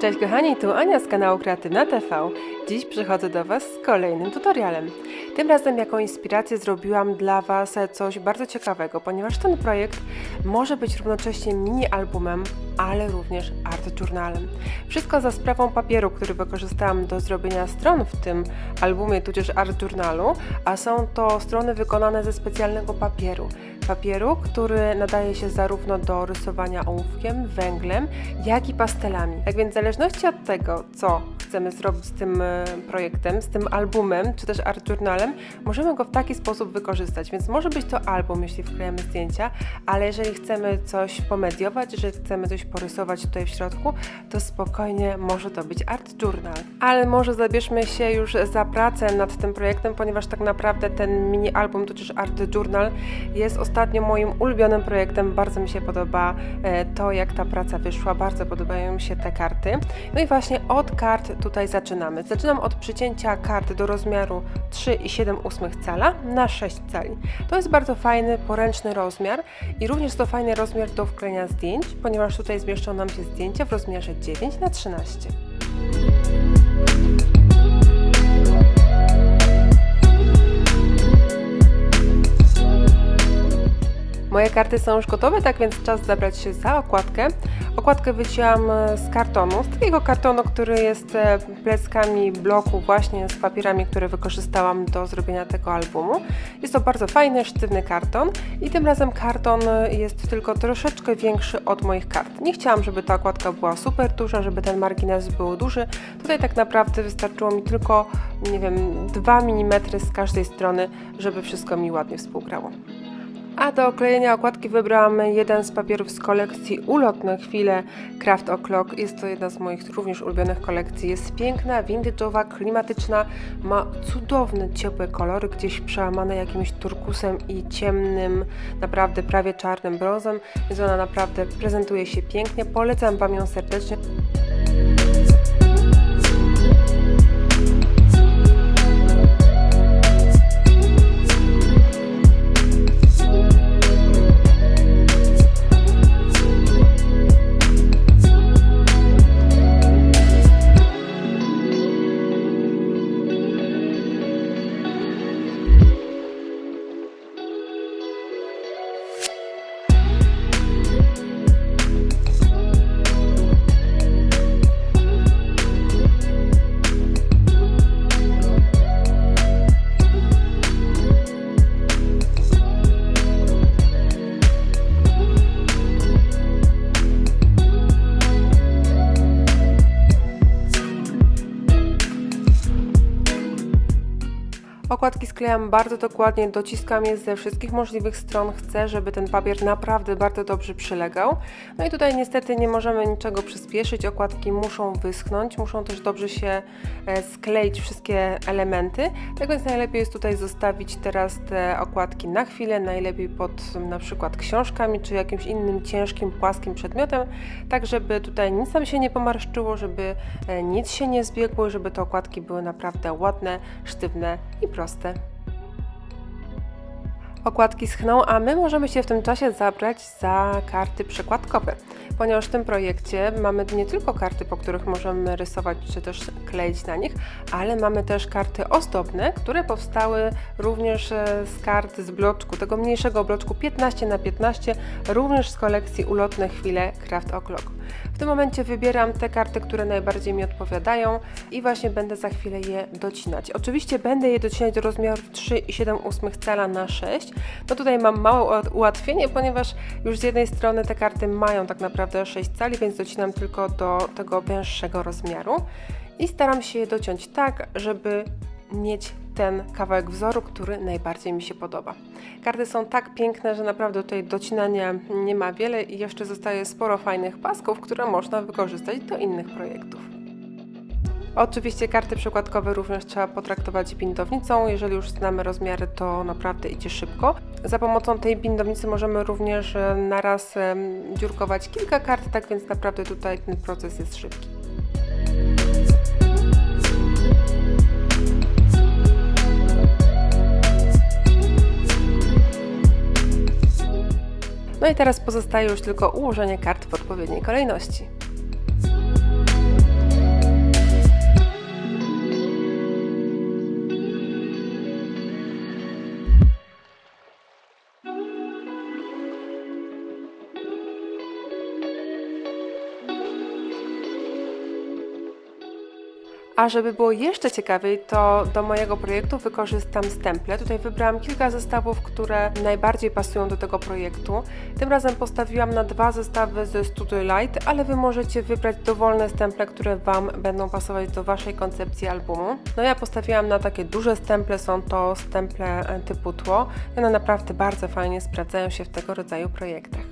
Cześć kochani, tu Ania z kanału Kreatywna TV. Dziś przychodzę do Was z kolejnym tutorialem. Tym razem jako inspirację zrobiłam dla Was coś bardzo ciekawego, ponieważ ten projekt może być równocześnie mini albumem, ale również art journalem. Wszystko za sprawą papieru, który wykorzystałam do zrobienia stron w tym albumie, tudzież art journalu, a są to strony wykonane ze specjalnego papieru. Papieru, który nadaje się zarówno do rysowania ołówkiem, węglem, jak i pastelami. Tak więc w zależności od tego, co chcemy zrobić z tym e, projektem, z tym albumem, czy też art journalem, możemy go w taki sposób wykorzystać. Więc może być to album, jeśli wklejamy zdjęcia, ale jeżeli chcemy coś pomediować, że chcemy coś porysować tutaj w środku, to spokojnie może to być art journal. Ale może zabierzmy się już za pracę nad tym projektem, ponieważ tak naprawdę ten mini album, też art journal jest ostatnio moim ulubionym projektem. Bardzo mi się podoba e, to, jak ta praca wyszła, bardzo podobają mi się te karty. No i właśnie od kart tutaj zaczynamy. Zaczynam od przycięcia kart do rozmiaru 3,7 cala na 6 cali. To jest bardzo fajny, poręczny rozmiar i również to fajny rozmiar do wklejenia zdjęć, ponieważ tutaj zmieszczą nam się zdjęcia w rozmiarze 9 na 13. Moje karty są już gotowe, tak więc czas zabrać się za okładkę. Okładkę wycięłam e, z kartonu, z takiego kartonu, który jest e, pleckami bloku właśnie z papierami, które wykorzystałam do zrobienia tego albumu. Jest to bardzo fajny, sztywny karton i tym razem karton e, jest tylko troszeczkę większy od moich kart. Nie chciałam, żeby ta okładka była super duża, żeby ten margines był duży. Tutaj tak naprawdę wystarczyło mi tylko, nie wiem, 2 mm z każdej strony, żeby wszystko mi ładnie współgrało. A do oklejenia okładki wybrałam jeden z papierów z kolekcji Ulotne Chwile Craft O'Clock. Jest to jedna z moich również ulubionych kolekcji. Jest piękna, vintage'owa, klimatyczna, ma cudowne, ciepłe kolory, gdzieś przełamane jakimś turkusem i ciemnym, naprawdę prawie czarnym brązem, więc ona naprawdę prezentuje się pięknie. Polecam Wam ją serdecznie. Okładki sklejam bardzo dokładnie, dociskam je ze wszystkich możliwych stron. Chcę, żeby ten papier naprawdę bardzo dobrze przylegał. No i tutaj niestety nie możemy niczego przyspieszyć. Okładki muszą wyschnąć, muszą też dobrze się e, skleić wszystkie elementy. Tak więc najlepiej jest tutaj zostawić teraz te okładki na chwilę, najlepiej pod na przykład książkami czy jakimś innym ciężkim, płaskim przedmiotem, tak żeby tutaj nic nam się nie pomarszczyło, żeby e, nic się nie zbiegło, żeby te okładki były naprawdę ładne, sztywne i proste proste. Okładki schną, a my możemy się w tym czasie zabrać za karty przekładkowe, ponieważ w tym projekcie mamy nie tylko karty, po których możemy rysować czy też kleić na nich, ale mamy też karty ozdobne, które powstały również e, z kart z bloczku, tego mniejszego bloczku 15 na 15 również z kolekcji Ulotne Chwile Craft O'Clock. W tym momencie wybieram te karty, które najbardziej mi odpowiadają i właśnie będę za chwilę je docinać. Oczywiście będę je docinać do rozmiaru 3,7 cala na 6. No tutaj mam małe ułatwienie, ponieważ już z jednej strony te karty mają tak naprawdę 6 cali, więc docinam tylko do tego węższego rozmiaru i staram się je dociąć tak, żeby mieć ten kawałek wzoru, który najbardziej mi się podoba. Karty są tak piękne, że naprawdę tutaj docinania nie ma wiele i jeszcze zostaje sporo fajnych pasków, które można wykorzystać do innych projektów. Oczywiście karty przykładkowe również trzeba potraktować bindownicą. Jeżeli już znamy rozmiary, to naprawdę idzie szybko. Za pomocą tej bindownicy możemy również e, naraz dziurkować kilka kart, tak więc naprawdę tutaj ten proces jest szybki. No i teraz pozostaje już tylko ułożenie kart w odpowiedniej kolejności. A żeby było jeszcze ciekawiej, to do mojego projektu wykorzystam stemple. Tutaj wybrałam kilka zestawów, które najbardziej pasują do tego projektu. Tym razem postawiłam na dwa zestawy ze Studio Light, ale Wy możecie wybrać dowolne stemple, które Wam będą pasować do Waszej koncepcji albumu. No ja postawiłam na takie duże stemple, są to stemple e, typu tło. One naprawdę bardzo fajnie sprawdzają się w tego rodzaju projektach.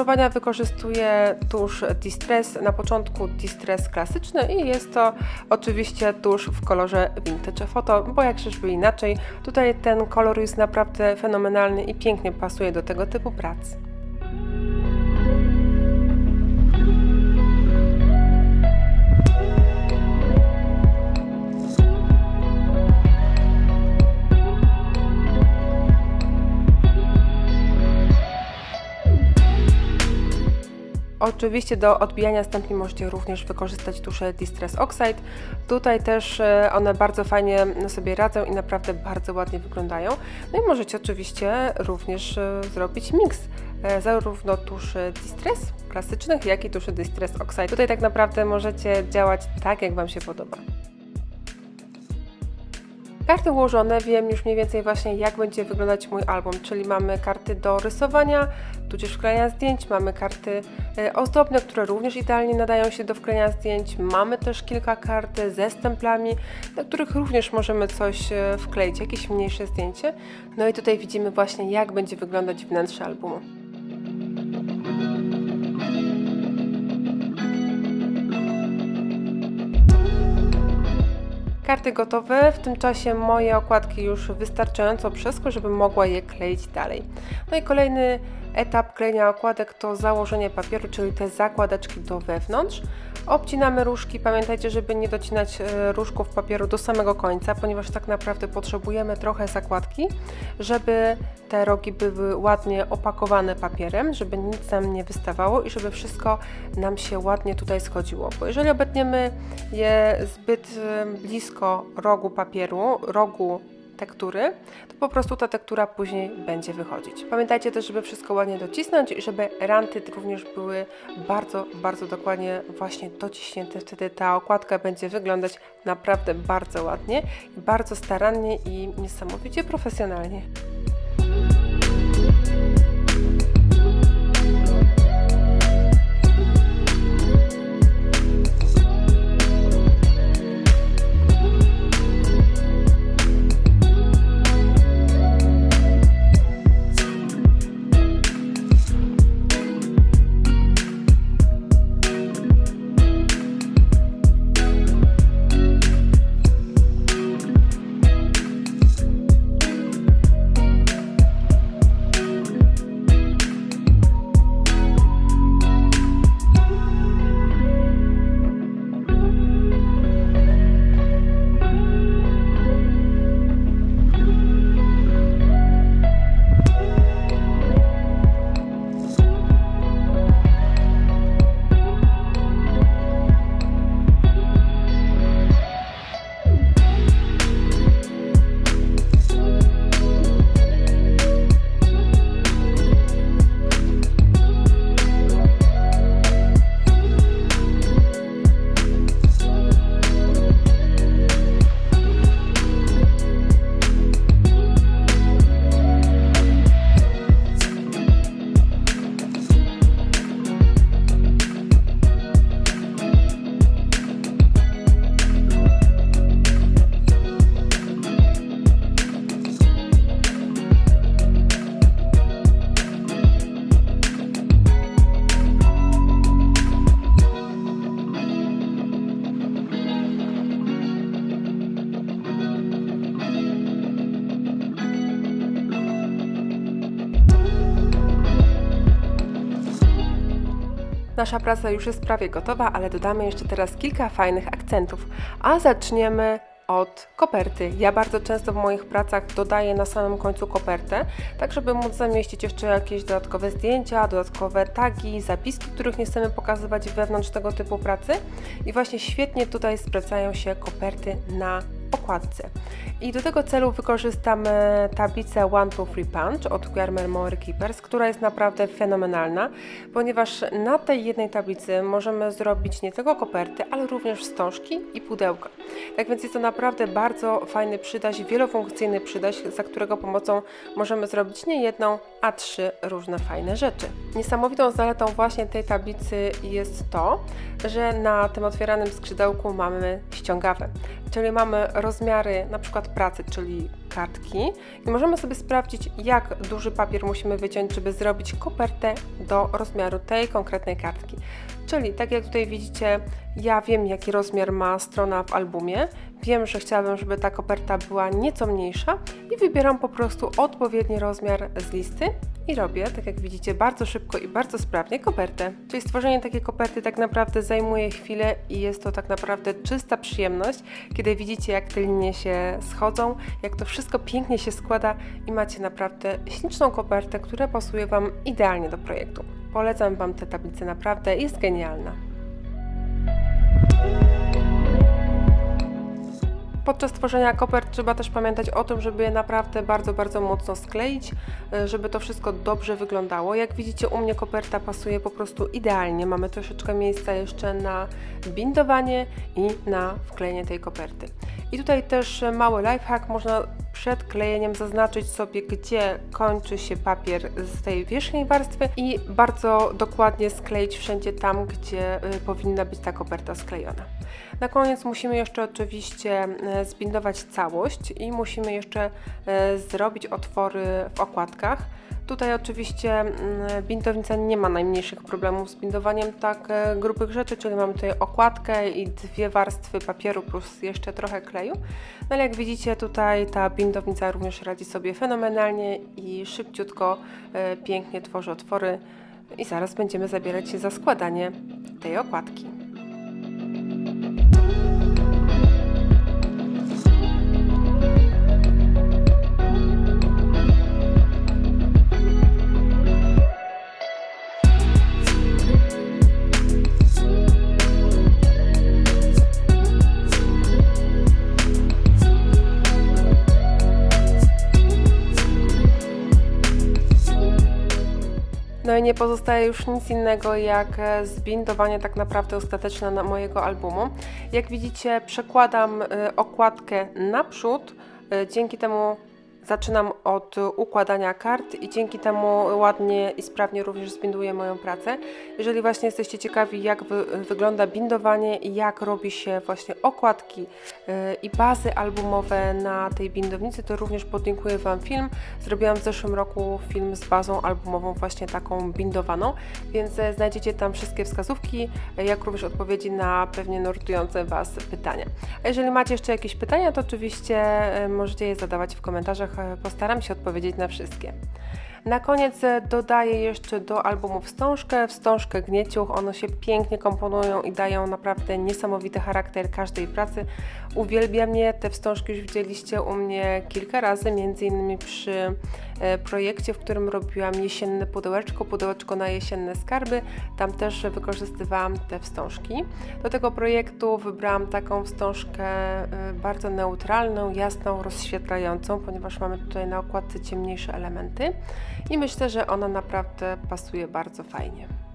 Tuszowania wykorzystuję tusz Distress, na początku Distress klasyczny i jest to oczywiście tusz w kolorze Vintage Photo, bo jak czyżby inaczej, tutaj ten kolor jest naprawdę fenomenalny i pięknie pasuje do tego typu prac. Oczywiście do odbijania stępni możecie również wykorzystać tusze Distress Oxide. Tutaj też e, one bardzo fajnie sobie radzą i naprawdę bardzo ładnie wyglądają. No i możecie oczywiście również e, zrobić miks e, zarówno tuszy Distress klasycznych, jak i tuszy Distress Oxide. Tutaj tak naprawdę możecie działać tak, jak Wam się podoba. Karty ułożone, wiem już mniej więcej właśnie jak będzie wyglądać mój album, czyli mamy karty do rysowania, tudzież wklejania zdjęć, mamy karty e, ozdobne, które również idealnie nadają się do wklejania zdjęć, mamy też kilka kart ze stemplami, na których również możemy coś e, wkleić, jakieś mniejsze zdjęcie. No i tutaj widzimy właśnie jak będzie wyglądać wnętrze albumu. Karty gotowe, w tym czasie moje okładki już wystarczająco przeschły, żebym mogła je kleić dalej. No i kolejny etap klejenia okładek to założenie papieru, czyli te zakładeczki do wewnątrz. Obcinamy różki, pamiętajcie, żeby nie docinać e, różków papieru do samego końca, ponieważ tak naprawdę potrzebujemy trochę zakładki, żeby te rogi były ładnie opakowane papierem, żeby nic nam nie wystawało i żeby wszystko nam się ładnie tutaj schodziło. Bo jeżeli obetniemy je zbyt e, blisko rogu papieru, rogu tektury, to po prostu ta tektura później będzie wychodzić. Pamiętajcie też, żeby wszystko ładnie docisnąć i żeby ranty również były bardzo, bardzo dokładnie właśnie dociśnięte. Wtedy ta okładka będzie wyglądać naprawdę bardzo ładnie, bardzo starannie i niesamowicie profesjonalnie. Nasza praca już jest prawie gotowa, ale dodamy jeszcze teraz kilka fajnych akcentów. A zaczniemy od koperty. Ja bardzo często w moich pracach dodaję na samym końcu kopertę, tak żeby móc zamieścić jeszcze jakieś dodatkowe zdjęcia, dodatkowe tagi, zapiski, których nie chcemy pokazywać wewnątrz tego typu pracy. I właśnie świetnie tutaj sprawdzają się koperty na okładce. I do tego celu wykorzystam e, tablicę One to Free Punch od Guermer Mower Keepers, która jest naprawdę fenomenalna, ponieważ na tej jednej tablicy możemy zrobić nie tylko koperty, ale również wstążki i pudełka. Tak więc jest to naprawdę bardzo fajny przydaś, wielofunkcyjny przydaś, za którego pomocą możemy zrobić nie jedną, a trzy różne fajne rzeczy. Niesamowitą zaletą właśnie tej tablicy jest to, że na tym otwieranym skrzydełku mamy ściągawę, czyli mamy rozmiary na przykład pracy, czyli kartki i możemy sobie sprawdzić, jak duży papier musimy wyciąć, żeby zrobić kopertę do rozmiaru tej konkretnej kartki. Czyli tak jak tutaj widzicie, ja wiem jaki rozmiar ma strona w albumie, wiem, że chciałabym, żeby ta koperta była nieco mniejsza i wybieram po prostu odpowiedni rozmiar z listy i robię, tak jak widzicie, bardzo szybko i bardzo sprawnie kopertę. Czyli stworzenie takiej koperty tak naprawdę zajmuje chwilę i jest to tak naprawdę czysta przyjemność, kiedy widzicie jak te linie się schodzą, jak to wszystko pięknie się składa i macie naprawdę śliczną kopertę, która pasuje Wam idealnie do projektu. Polecam Wam tę tablicę naprawdę, jest genialna. Podczas tworzenia kopert trzeba też pamiętać o tym, żeby je naprawdę bardzo, bardzo mocno skleić, e, żeby to wszystko dobrze wyglądało. Jak widzicie, u mnie koperta pasuje po prostu idealnie. Mamy troszeczkę miejsca jeszcze na bindowanie i na wklejenie tej koperty. I tutaj też mały lifehack, można przed klejeniem zaznaczyć sobie, gdzie kończy się papier z tej wierzchniej warstwy i bardzo dokładnie skleić wszędzie tam, gdzie y, powinna być ta koperta sklejona. Na koniec musimy jeszcze oczywiście y, zbindować całość i musimy jeszcze y, zrobić otwory w okładkach. Tutaj oczywiście mm, bindownica nie ma najmniejszych problemów z bindowaniem tak e, grubych rzeczy, czyli mamy tutaj okładkę i dwie warstwy papieru plus jeszcze trochę kleju. No ale jak widzicie tutaj ta bindownica również radzi sobie fenomenalnie i szybciutko, e, pięknie tworzy otwory i zaraz będziemy zabierać się za składanie tej okładki. Nie pozostaje już nic innego jak e, zbindowanie tak naprawdę ostateczne na mojego albumu. Jak widzicie przekładam e, okładkę naprzód, e, dzięki temu Zaczynam od układania kart i dzięki temu ładnie i sprawnie również zbinduję moją pracę. Jeżeli właśnie jesteście ciekawi, jak wy, wygląda bindowanie i jak robi się właśnie okładki yy, i bazy albumowe na tej bindownicy, to również podlinkuję Wam film. Zrobiłam w zeszłym roku film z bazą albumową właśnie taką bindowaną, więc e, znajdziecie tam wszystkie wskazówki, e, jak również odpowiedzi na pewnie nurtujące Was pytania. A jeżeli macie jeszcze jakieś pytania, to oczywiście e, możecie je zadawać w komentarzach postaram się odpowiedzieć na wszystkie. Na koniec e, dodaję jeszcze do albumu wstążkę, wstążkę gnieciuch. One się pięknie komponują i dają naprawdę niesamowity charakter każdej pracy. Uwielbiam je, te wstążki już widzieliście u mnie kilka razy, między innymi przy e, projekcie, w którym robiłam jesienne pudełeczko, pudełeczko na jesienne skarby. Tam też wykorzystywałam te wstążki. Do tego projektu wybrałam taką wstążkę e, bardzo neutralną, jasną, rozświetlającą, ponieważ mamy tutaj na okładce ciemniejsze elementy i myślę, że ona naprawdę pasuje bardzo fajnie.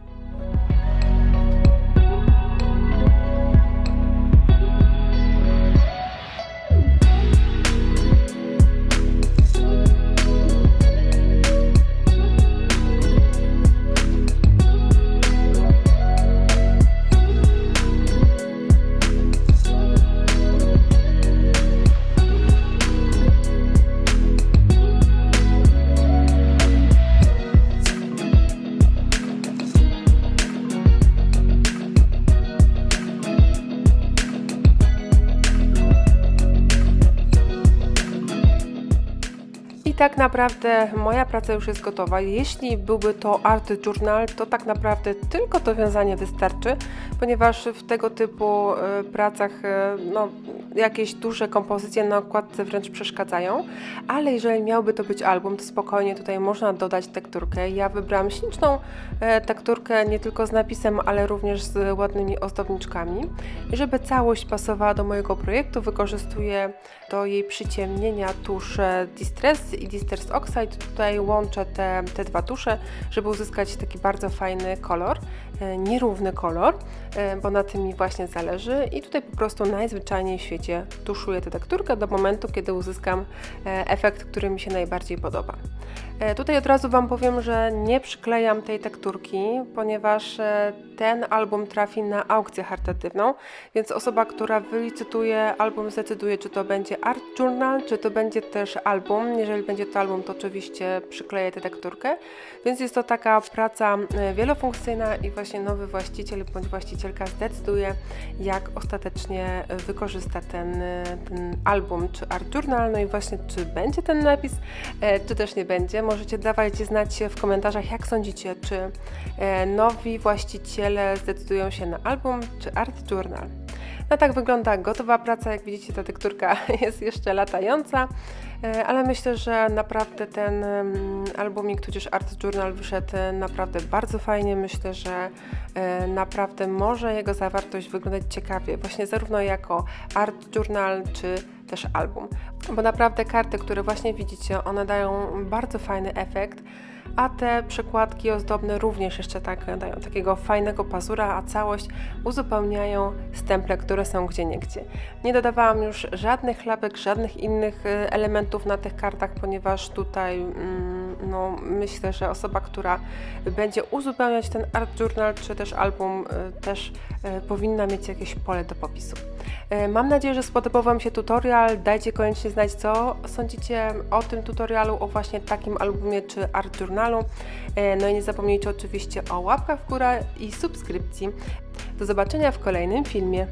Naprawdę moja praca już jest gotowa. Jeśli byłby to art journal, to tak naprawdę tylko to wiązanie wystarczy, ponieważ w tego typu e, pracach e, no, jakieś duże kompozycje na okładce wręcz przeszkadzają, ale jeżeli miałby to być album, to spokojnie tutaj można dodać tekturkę. Ja wybrałam śliczną e, tekturkę nie tylko z napisem, ale również z ładnymi ozdobniczkami. I żeby całość pasowała do mojego projektu, wykorzystuję do jej przyciemnienia tusze Distress i Distress Oxide. Tutaj łączę te, te dwa tusze, żeby uzyskać taki bardzo fajny kolor, e, nierówny kolor, e, bo na tym mi właśnie zależy. I tutaj po prostu najzwyczajniej w świecie tuszuję tę tekturkę do momentu, kiedy uzyskam e, efekt, który mi się najbardziej podoba. E, Tutaj od razu Wam powiem, że nie przyklejam tej tekturki, ponieważ e, ten album trafi na aukcję charytatywną, więc osoba, która wylicytuje album, zdecyduje, czy to będzie art journal, czy to będzie też album. Jeżeli będzie to album, to oczywiście przykleję tę tekturkę, więc jest to taka praca e, wielofunkcyjna i właśnie nowy właściciel bądź właścicielka zdecyduje, jak ostatecznie wykorzysta ten, ten album, czy art journal, no i właśnie czy będzie ten napis, czy też nie będzie. Możecie dawać znać w komentarzach, jak sądzicie, czy e, nowi właściciele zdecydują się na album, czy art journal. No tak wygląda gotowa praca. Jak widzicie, ta tekturka jest jeszcze latająca, e, ale myślę, że naprawdę ten mm, albumik, tudzież art journal wyszedł e, naprawdę bardzo fajnie. Myślę, że naprawdę może jego zawartość wyglądać ciekawie, właśnie zarówno jako art journal, czy też album. Bo naprawdę karty, które właśnie widzicie, one dają bardzo fajny efekt, a te przekładki ozdobne również jeszcze tak dają takiego fajnego pazura, a całość uzupełniają stemple, które są gdzie niegdzie. Nie dodawałam już żadnych lapek, żadnych innych e, elementów na tych kartach, ponieważ tutaj mm, no, myślę, że osoba, która będzie uzupełniać ten art journal czy też album, e, też e, powinna mieć jakieś pole do popisu. E, Mam nadzieję, że spodobał Wam się tutorial. Dajcie koniecznie znać, co sądzicie o tym tutorialu, o właśnie takim albumie czy art journalu. No i nie zapomnijcie oczywiście o łapkach w górę i subskrypcji. Do zobaczenia w kolejnym filmie.